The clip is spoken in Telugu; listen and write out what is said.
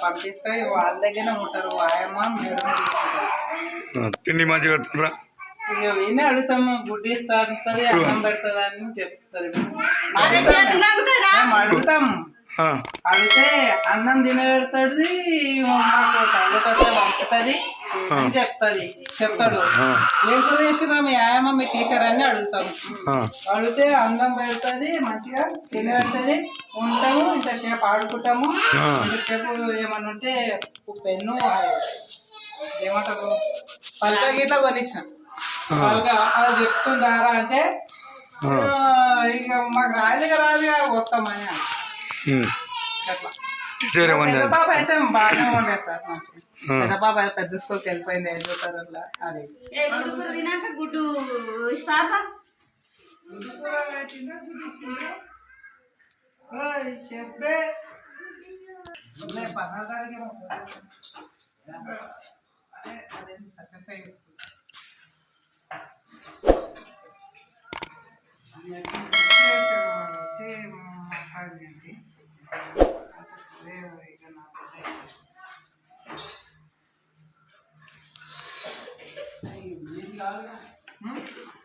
పంపిస్తే వాళ్ళ దగ్గర ఉంటారు. ఆయమ్మ మేడం తిండి మంచిగా ఇక విని అడుగుతాము గుడ్డి ఇస్తుంది అన్నం పెడుతుంది అని చెప్తుంది అడుగుతాం. ఆ, అడిగితే అన్నం తినబెడుతుంది మాకు కళ్ళకొస్తే పంపుతుంది అని చెప్తుంది చెప్తాడు. ఏం చేసినా మీ ఆయమ్మ మీ టీచర్ అని అడుగుతాం అడిగితే అన్నం పెడుతుంది మంచిగా తినబెడుతుంది ఉంటాము ఇంతసేపు ఆడుకుంటాము. ఇంతసేపు ఏమన్నా ఉంటే ఒక పెన్ను ఏమంటారు? పలక గిట్లా కొనిచ్చిన. పలక అది చెప్తుందారా అంటే ఇక మాకు రాదుగా రాదుగా వస్తామని. అట్లా అయితే బాగానే ఉండే సార్. పెద్ద పెద్ద స్కూల్కి వెళ్ళిపోయింది ఐదో తరగతిలో అది గుడ్డు చెప్పే సక్సెస్ అయ్యి వచ్చి మాట్లాడింది అదే ఇక